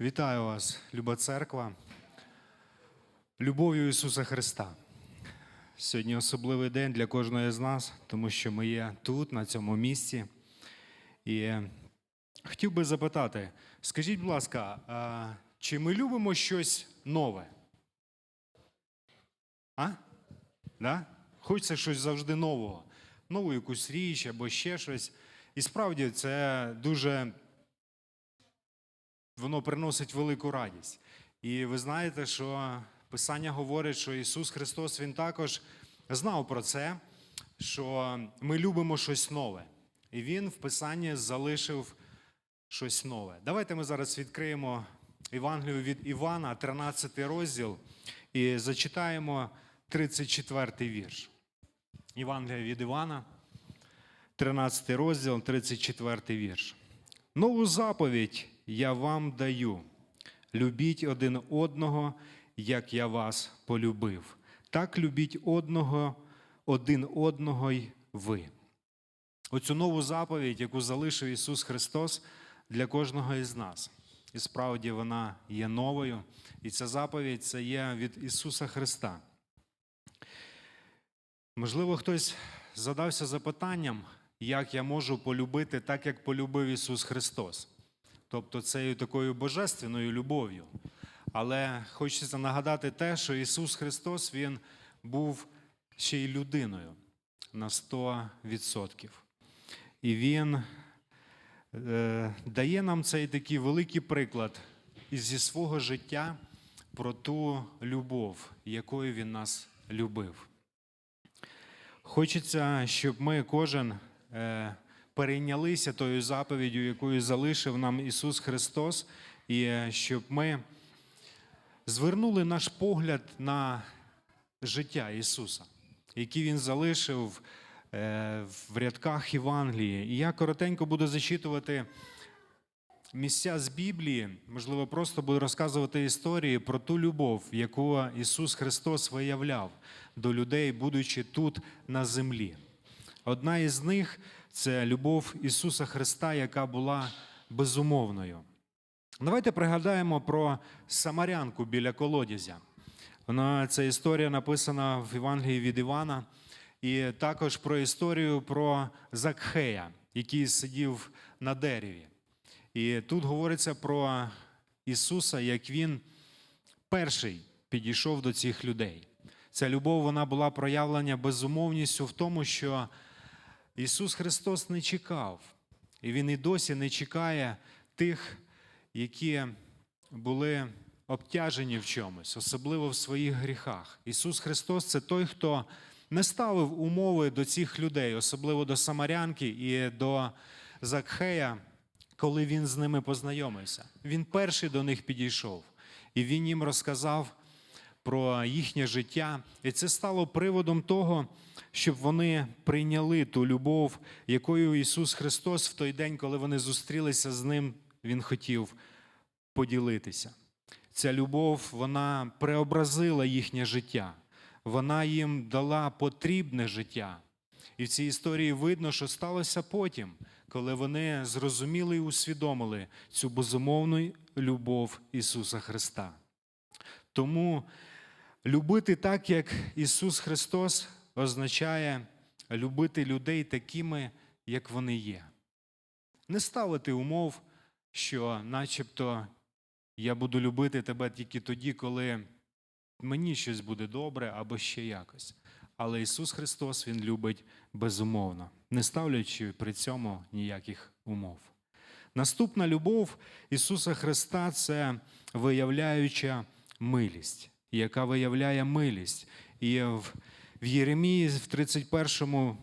Вітаю вас, люба церква, любов'ю Ісуса Христа. Сьогодні особливий день для кожного з нас, тому що ми є тут, на цьому місці. І хотів би запитати: скажіть, будь ласка, чи ми любимо щось нове? А? Да? Хочеться щось завжди нового, нову якусь річ або ще щось. І справді це дуже воно приносить велику радість. І ви знаєте, що Писання говорить, що Ісус Христос Він також знав про це, що ми любимо щось нове. І Він в Писанні залишив щось нове. Давайте ми зараз відкриємо Євангелію від Івана, 13 розділ, і зачитаємо 34 вірш. Євангелія від Івана, 13 розділ, 34 вірш. Нову заповідь я вам даю. Любіть один одного, як я вас полюбив. Так любіть одного, один одного й ви. Оцю нову заповідь, яку залишив Ісус Христос для кожного із нас. І справді вона є новою. І ця заповідь це є від Ісуса Христа. Можливо, хтось задався запитанням, як я можу полюбити так, як полюбив Ісус Христос. Тобто цією такою божественною любов'ю. Але хочеться нагадати те, що Ісус Христос Він був ще й людиною на 100%. І Він е, дає нам цей такий великий приклад зі свого життя про ту любов, якою Він нас любив. Хочеться, щоб ми кожен е, перейнялися тою заповіддю, якою залишив нам Ісус Христос, і е, щоб ми звернули наш погляд на життя Ісуса, який Він залишив е, в рядках Євангелії. І я коротенько буду зачитувати місця з Біблії, можливо, просто буду розказувати історії про ту любов, яку Ісус Христос виявляв до людей, будучи тут на землі. Одна із них це любов Ісуса Христа, яка була безумовною. Давайте пригадаємо про Самарянку біля колодязя. Вона, ця історія написана в Євангелії від Івана, і також про історію про Закхея, який сидів на дереві. І тут говориться про Ісуса, як Він перший підійшов до цих людей. Ця любов вона була проявлена безумовністю в тому, що Ісус Христос не чекав, і Він і досі не чекає тих, які були обтяжені в чомусь, особливо в своїх гріхах. Ісус Христос це той, хто не ставив умови до цих людей, особливо до Самарянки і до Закхея, коли він з ними познайомився. Він перший до них підійшов, і він їм розказав про їхнє життя. І це стало приводом того, щоб вони прийняли ту любов, якою Ісус Христос в той день, коли вони зустрілися з ним, Він хотів поділитися. Ця любов вона преобразила їхнє життя, вона їм дала потрібне життя. І в цій історії видно, що сталося потім, коли вони зрозуміли і усвідомили цю безумовну любов Ісуса Христа. Тому любити так, як Ісус Христос, означає любити людей такими, як вони є. Не ставити умов, що начебто я буду любити тебе тільки тоді, коли мені щось буде добре або ще якось. Але Ісус Христос Він любить безумовно, не ставлячи при цьому ніяких умов. Наступна любов Ісуса Христа це виявляюча милість, яка виявляє милість. І в, Єремії в 31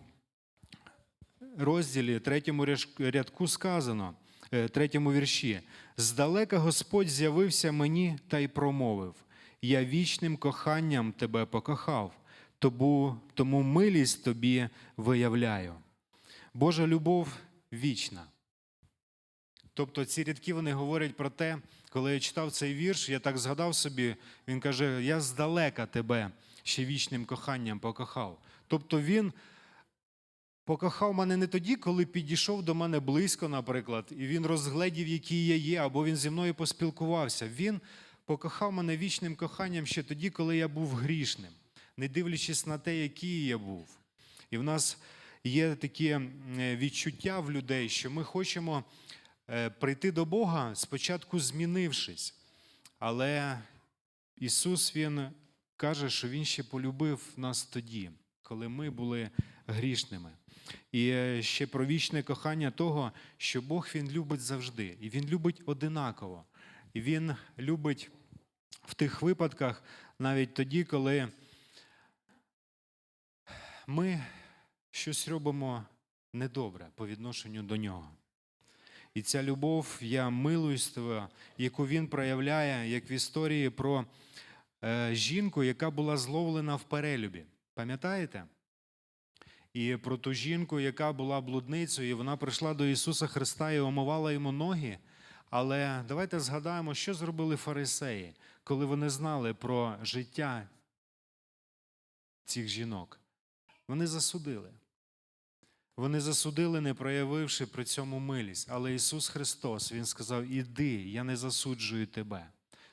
розділі, третьому рядку сказано, е, третьому вірші: Здалека Господь з'явився мені та й промовив: Я вічним коханням тебе покохав, тому, тому милість тобі виявляю. Божа любов вічна. Тобто ці рядки вони говорять про те, коли я читав цей вірш, я так згадав собі, він каже: Я здалека тебе ще вічним коханням покохав. Тобто він покохав мене не тоді, коли підійшов до мене близько, наприклад, і він розгледів, який я є, або він зі мною поспілкувався. Він покохав мене вічним коханням ще тоді, коли я був грішним, не дивлячись на те, який я був. І в нас є такі м, е, відчуття в людей, що ми хочемо прийти до Бога, спочатку змінившись. Але Ісус Він каже, що Він ще полюбив нас тоді, коли ми були грішними. І е, ще про вічне кохання того, що Бог Він любить завжди, і Він любить одинаково. І Він любить в тих випадках, навіть тоді, коли ми щось робимо недобре по відношенню до нього. І ця любов, я милуйство, яку він проявляє, як в історії про е, жінку, яка була зловлена в перелюбі. Пам'ятаєте? І про ту жінку, яка була блудницею, і вона прийшла до Ісуса Христа і омивала йому ноги. Але давайте згадаємо, що зробили фарисеї, коли вони знали про життя цих жінок. Вони засудили. Вони засудили, не проявивши при цьому милість. Але Ісус Христос, Він сказав: Іди, я не засуджую тебе.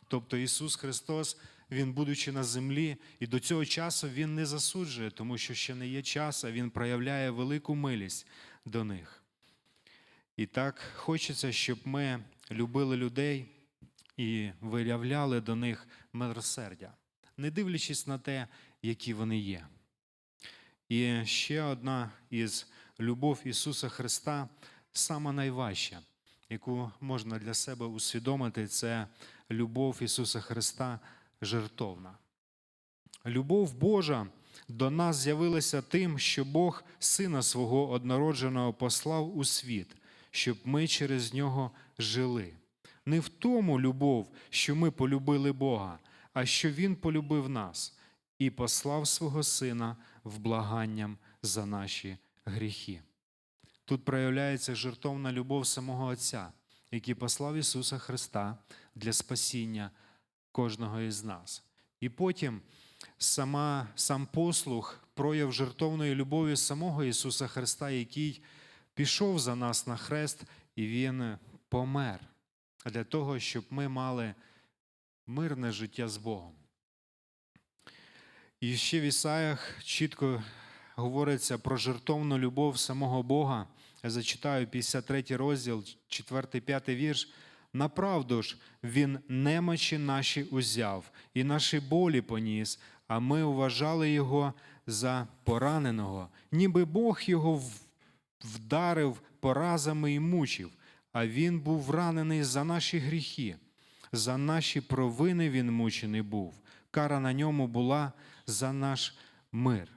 Тобто Ісус Христос, Він, будучи на землі, і до цього часу Він не засуджує, тому що ще не є час, а Він проявляє велику милість до них. І так хочеться, щоб ми любили людей і виявляли до них милосердя, не дивлячись на те, які вони є. І ще одна із любов Ісуса Христа, сама найважча, яку можна для себе усвідомити, це любов Ісуса Христа жертовна. Любов Божа до нас з'явилася тим, що Бог Сина свого однородженого послав у світ, щоб ми через нього жили. Не в тому любов, що ми полюбили Бога, а що Він полюбив нас і послав свого Сина в благанням за наші гріхи. Тут проявляється жертовна любов самого Отця, який послав Ісуса Христа для спасіння кожного із нас. І потім сама, сам послух, прояв жертовної любові самого Ісуса Христа, який пішов за нас на хрест, і Він помер для того, щоб ми мали мирне життя з Богом. І ще в Ісаях чітко говориться про жертовну любов самого Бога. Я зачитаю 53 розділ, 4-5 вірш. Направду ж він немочі наші узяв, і наші болі поніс, а ми вважали його за пораненого, ніби Бог його вдарив поразами і мучив, а він був ранений за наші гріхи, за наші провини він мучений був. Кара на ньому була за наш мир.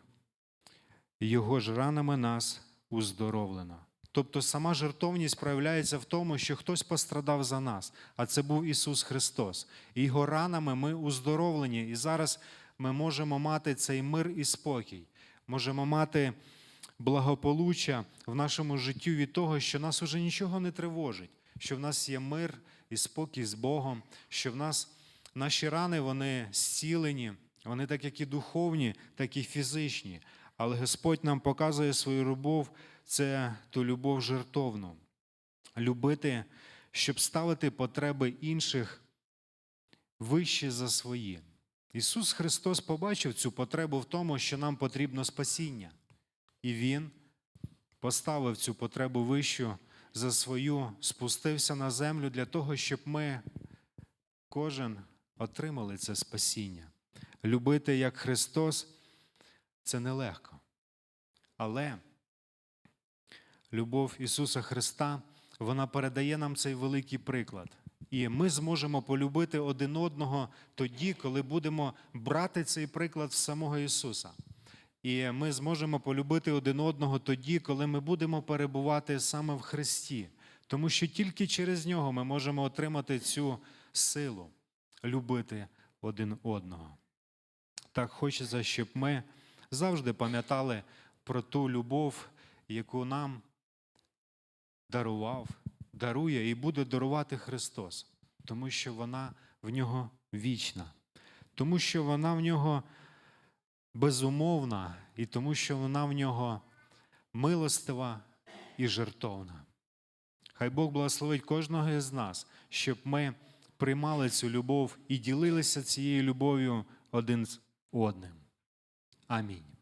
Його ж ранами нас уздоровлено. Тобто сама жертовність проявляється в тому, що хтось пострадав за нас, а це був Ісус Христос. Його ранами ми уздоровлені. І зараз ми можемо мати цей мир і спокій, можемо мати благополуччя в нашому житті від того, що нас уже нічого не тривожить, що в нас є мир і спокій з Богом, що в нас наші рани вони зцілені, вони так як і духовні, так і фізичні. Але Господь нам показує свою любов, це ту любов жертовну. Любити, щоб ставити потреби інших вище за свої. Ісус Христос побачив цю потребу в тому, що нам потрібно спасіння. І Він поставив цю потребу вищу за свою, спустився на землю для того, щоб ми, кожен, отримали це спасіння. Любити як Христос це нелегко. Але любов Ісуса Христа, вона передає нам цей великий приклад. І ми зможемо полюбити один одного тоді, коли будемо брати цей приклад в самого Ісуса. І ми зможемо полюбити один одного тоді, коли ми будемо перебувати саме в Христі. Тому що тільки через нього ми можемо отримати цю силу любити один одного. Так хочеться, щоб ми завжди пам'ятали про ту любов, яку нам дарував, дарує і буде дарувати Христос, тому що вона в нього вічна, тому що вона в нього безумовна, і тому що вона в нього милостива і жертовна. Хай Бог благословить кожного із нас, щоб ми приймали цю любов і ділилися цією любов'ю один з одним. Amém.